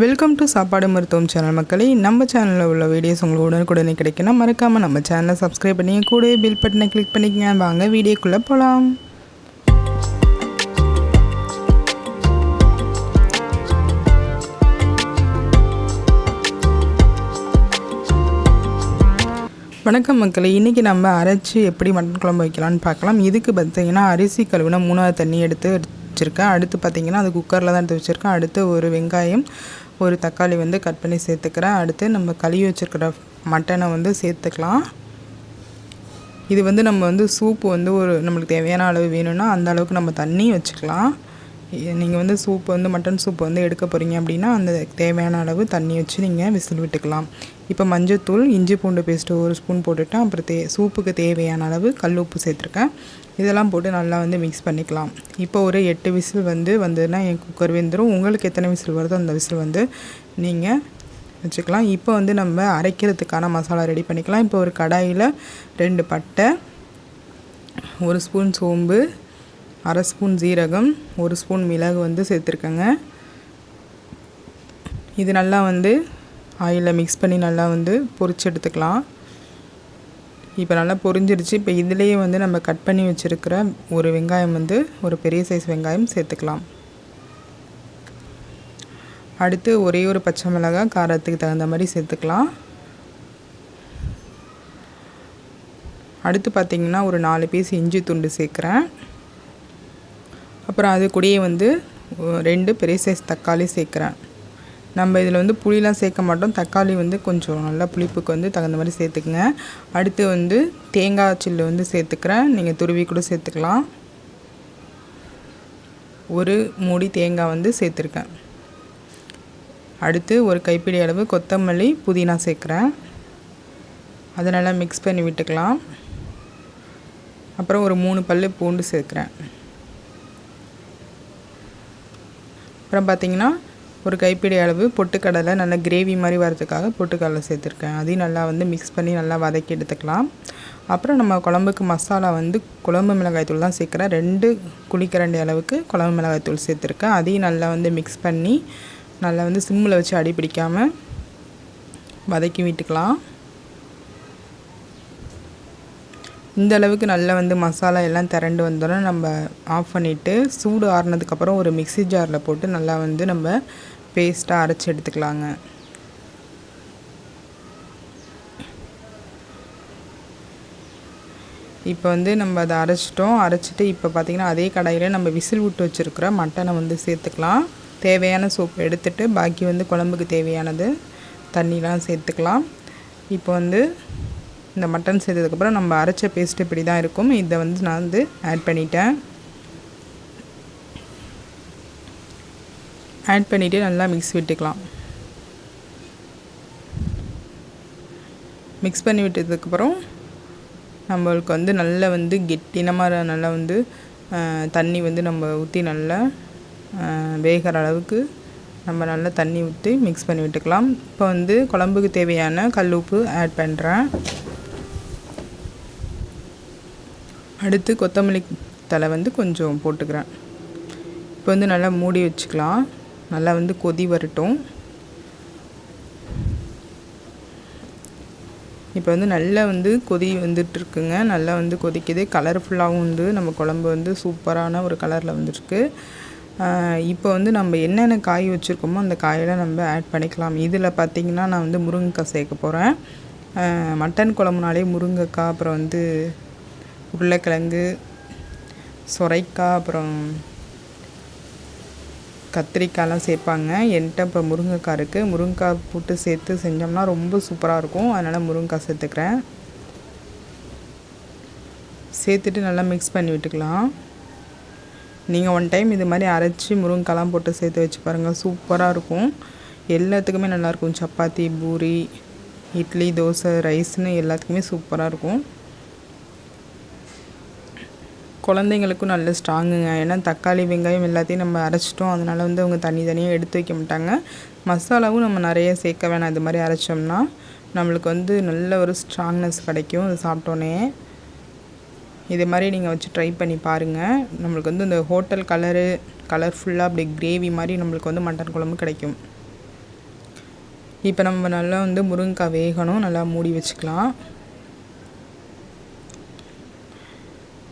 Welcome to சாப்பாடு மருத்துவம் channel மக்களே. நம்ம சேனலில் உள்ள வீடியோஸ் உங்களுக்கு உடனுக்குடனே கிடைக்கணும். மறக்காமல் நம்ம சேனலை சப்ஸ்கிரைப் பண்ணி கூட பில் பட்டனை கிளிக் பண்ணிக்கங்க. வாங்க வீடியோக்குள்ளே போகலாம் வணக்கம் மக்களை. இன்றைக்கி நம்ம அரைச்சி எப்படி மட்டன் குழம்பு வைக்கலாம்னு பார்க்கலாம். இதுக்கு பார்த்தீங்கன்னா அரிசி கழுவுனா மூணாவது தண்ணி எடுத்து வச்சுருக்கேன். அடுத்து பார்த்தீங்கன்னா அது குக்கரில் தான் எடுத்து வச்சுருக்கேன். அடுத்து ஒரு வெங்காயம் ஒரு தக்காளி வந்து கட் பண்ணி சேர்த்துக்கிறேன். அடுத்து நம்ம கழுவி வச்சுருக்கிற மட்டனை வந்து சேர்த்துக்கலாம். இது வந்து நம்ம வந்து சூப்பு வந்து ஒரு நம்மளுக்கு தேவையான அளவு வேணும்னா அந்த அளவுக்கு நம்ம தண்ணி வச்சுக்கலாம். நீங்கள் வந்து சூப் வந்து மட்டன் சூப் வந்து எடுக்க போகிறீங்க அப்படின்னா அந்த தேவையான அளவு தண்ணி வச்சு நீங்கள் விசில் விட்டுக்கலாம். இப்போ மஞ்சத்தூள் இஞ்சி பூண்டு பேஸ்ட்டு ஒரு ஸ்பூன் போட்டுவிட்டேன் அப்புறம் தே சூப்புக்கு தேவையான அளவு கல் உப்பு சேர்த்துருக்கேன். இதெல்லாம் போட்டு நல்லா வந்து மிக்ஸ் பண்ணிக்கலாம். இப்போ ஒரு எட்டு விசில் வந்து வந்ததுன்னா என் குக்கர் வெந்துடும் உங்களுக்கு எத்தனை விசில் வருதோ அந்த விசில் வந்து நீங்கள் வச்சுக்கலாம். இப்போ வந்து நம்ம அரைக்கிறதுக்கான மசாலா ரெடி பண்ணிக்கலாம். இப்போ ஒரு கடாயில் ரெண்டு பட்டை ஒரு ஸ்பூன் சோம்பு அரை ஸ்பூன் ஜீரகம் ஒரு ஸ்பூன் மிளகு வந்து சேர்த்துருக்கேங்க. இது நல்லா வந்து ஆயிலில் மிக்ஸ் பண்ணி நல்லா வந்து பொரிச்சு எடுத்துக்கலாம். இப்போ நல்லா பொரிஞ்சிருச்சு. இப்போ இதுலேயே வந்து நம்ம கட் பண்ணி வச்சுருக்கிற ஒரு வெங்காயம் வந்து ஒரு பெரிய சைஸ் வெங்காயம் சேர்த்துக்கலாம். அடுத்து ஒரே ஒரு பச்சை மிளகாய் காரத்துக்கு தகுந்த மாதிரி சேர்த்துக்கலாம். அடுத்து பார்த்திங்கன்னா ஒரு நாலு பீஸ் இஞ்சி துண்டு சேர்க்குறேன். அப்புறம் அது கூடயே வந்து ரெண்டு பெரிய சைஸ் தக்காளி சேர்க்குறேன். நம்ம இதில் வந்து புளிலாம் சேர்க்க மாட்டோம். தக்காளி வந்து கொஞ்சம் நல்லா புளிப்புக்கு வந்து தகுந்த மாதிரி சேர்த்துக்குங்க. அடுத்து வந்து தேங்காய் சில்லு வந்து சேர்த்துக்கிறேன். நீங்கள் துருவி கூட சேர்த்துக்கலாம். ஒரு மூடி தேங்காய் வந்து சேர்த்துருக்கேன். அடுத்து ஒரு கைப்பிடி அளவு கொத்தமல்லி புதினா சேர்க்குறேன். அதை நல்லா மிக்ஸ் பண்ணி விட்டுக்கலாம். அப்புறம் ஒரு மூணு பல் பூண்டு சேர்க்குறேன். அப்புறம் பார்த்திங்கன்னா ஒரு கைப்பிடி அளவு பொட்டுக்கடலை நல்லா கிரேவி மாதிரி வரதுக்காக பொட்டுக்கடலை சேர்த்துருக்கேன். அதையும் நல்லா வந்து மிக்ஸ் பண்ணி நல்லா வதக்கி எடுத்துக்கலாம். அப்புறம் நம்ம குழம்புக்கு மசாலா வந்து குழம்பு மிளகாய்த்தூள் தான் சேர்க்குறேன். ரெண்டு குளிக்கரண்டி அளவுக்கு குழம்பு மிளகாய்த்தூள் சேர்த்துருக்கேன். அதையும் நல்லா வந்து மிக்ஸ் பண்ணி நல்லா வந்து சிம்மில் வச்சு அடி பிடிக்காமல் வதக்கி விட்டுக்கலாம். இந்த அளவுக்கு நல்லா வந்து மசாலா எல்லாம் திரண்டு வந்தோடனே நம்ம ஆஃப் பண்ணிவிட்டு சூடு ஆறுனதுக்கப்புறம் ஒரு மிக்சி ஜாரில் போட்டு நல்லா வந்து நம்ம பேஸ்ட்டாக அரைச்சி எடுத்துக்கலாங்க. இப்போ வந்து நம்ம அதை அரைச்சிட்டோம். அரைச்சிட்டு இப்போ பார்த்திங்கன்னா அதே கடாயில் நம்ம விசில் விட்டு வச்சுருக்கிற மட்டனை வந்து சேர்த்துக்கலாம். தேவையான சோப்பு எடுத்துட்டு பாக்கி வந்து குழம்புக்கு தேவையானது தண்ணிலாம் சேர்த்துக்கலாம். இப்போ வந்து இந்த மட்டன் சேர்த்ததுக்கப்புறம் நம்ம அரைச்ச பேஸ்ட் இப்படி தான் இருக்கும். இதை வந்து நான் வந்து ஆட் பண்ணிட்டேன். ஆட் பண்ணிவிட்டு நல்லா மிக்ஸ் விட்டுக்கலாம். மிக்ஸ் பண்ணி விட்டதுக்கப்புறம் நம்மளுக்கு வந்து நல்லா வந்து கெட்டினமாக நல்லா வந்து தண்ணி வந்து நம்ம ஊற்றி நல்லா வேகிற அளவுக்கு நம்ம நல்லா தண்ணி ஊற்றி மிக்ஸ் பண்ணி விட்டுக்கலாம். இப்போ வந்து குழம்புக்கு தேவையான கல் உப்பு ஆட் பண்ணுறேன் அடுத்து கொத்தமல்லி தலை வந்து கொஞ்சம் போட்டுக்கிறேன். இப்போ வந்து நல்லா மூடி வச்சுக்கலாம். நல்லா வந்து கொதி வரட்டும். இப்போ வந்து நல்லா வந்து கொதி வந்துட்டுருக்குங்க. நல்லா வந்து கொதிக்குது. கலர்ஃபுல்லாகவும் வந்து நம்ம குழம்பு வந்து சூப்பரான ஒரு கலரில் வந்துருக்கு இப்போ வந்து நம்ம என்னென்ன காய் வச்சுருக்கோமோ அந்த காயெல்லாம் நம்ம ஆட் பண்ணிக்கலாம். இதில் பார்த்திங்கன்னா நான் வந்து முருங்கைக்காய் சேர்க்க போகிறேன் மட்டன் குழம்புனாலே முருங்கைக்காய் அப்புறம் வந்து உருளைக்கிழங்கு சொரைக்காய் அப்புறம் கத்திரிக்காய்லாம் சேர்ப்பாங்க. என்கிட்ட இப்போ முருங்கைக்காய் இருக்குது முருங்கைக்காய் போட்டு சேர்த்து செஞ்சோம்னா ரொம்ப சூப்பராக இருக்கும். அதனால் முருங்கைக்காய் சேர்த்துக்கிறேன். சேர்த்துட்டு நல்லா மிக்ஸ் பண்ணி விட்டுக்கலாம். நீங்கள் ஒன் டைம் இது மாதிரி அரைச்சி முருங்கைக்காய்லாம் போட்டு சேர்த்து வச்சு பாருங்கள் சூப்பராக இருக்கும். எல்லாத்துக்குமே நல்லாயிருக்கும் சப்பாத்தி பூரி இட்லி தோசை ரைஸ்னு எல்லாத்துக்குமே சூப்பராக இருக்கும். குழந்தைங்களுக்கும் நல்ல ஸ்ட்ராங்குங்க. ஏன்னா தக்காளி வெங்காயம் எல்லாத்தையும் நம்ம அரைச்சிட்டோம். அதனால் வந்து அவங்க தனி தனியாக எடுத்து வைக்க மாட்டாங்க. மசாலாவும் நம்ம நிறைய சேர்க்க வேணாம். இது மாதிரி அரைச்சோம்னா நம்மளுக்கு வந்து நல்ல ஒரு ஸ்ட்ராங்னஸ் கிடைக்கும். அது சாப்பிட்டோன்னே இது மாதிரி நீங்கள் வச்சு ட்ரை பண்ணி பாருங்கள் நம்மளுக்கு வந்து இந்த ஹோட்டல் கலரு கலர்ஃபுல்லாக அப்படி கிரேவி மாதிரி நம்மளுக்கு வந்து மட்டன் குழம்பு கிடைக்கும். இப்போ நம்ம நல்லா வந்து முருங்கைக்காய் வேகணும். நல்லா மூடி வச்சுக்கலாம்.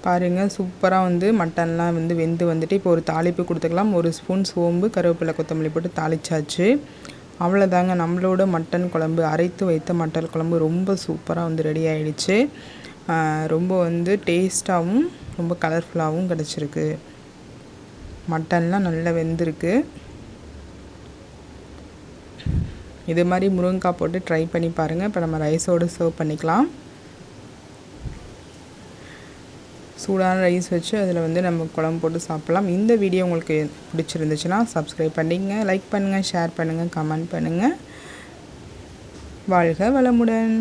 பாருங்கள் சூப்பராக வந்து மட்டன்லாம் வந்து வெந்து வந்துட்டு இப்போ ஒரு தாளிப்பு கொடுத்துக்கலாம். ஒரு ஸ்பூன் சோம்பு கருவேப்பிலை கொத்தமல்லி போட்டு தாளிச்சாச்சு. அவ்வளோதாங்க நம்மளோட மட்டன் குழம்பு அரைத்து வைத்த மட்டன் குழம்பு ரொம்ப சூப்பராக வந்து ரெடி ஆகிடுச்சு ரொம்ப வந்து டேஸ்ட்டாகவும் ரொம்ப கலர்ஃபுல்லாகவும் கிடச்சிருக்கு. மட்டன்லாம் நல்லா வெந்திருக்கு. இது மாதிரி முருங்கைக்காய் போட்டு ட்ரை பண்ணி பாருங்கள் இப்போ நம்ம ரைஸோடு சர்வ் பண்ணிக்கலாம். சூடான ரைஸ் வச்சு அதில் வந்து நம்ம குழம்பு போட்டு சாப்பிட்லாம். இந்த வீடியோ உங்களுக்கு பிடிச்சிருந்துச்சுன்னா சப்ஸ்கிரைப் பண்ணிங்க லைக் பண்ணுங்கள் ஷேர் பண்ணுங்கள் கமெண்ட் பண்ணுங்கள் வாழ்க வளமுடன்.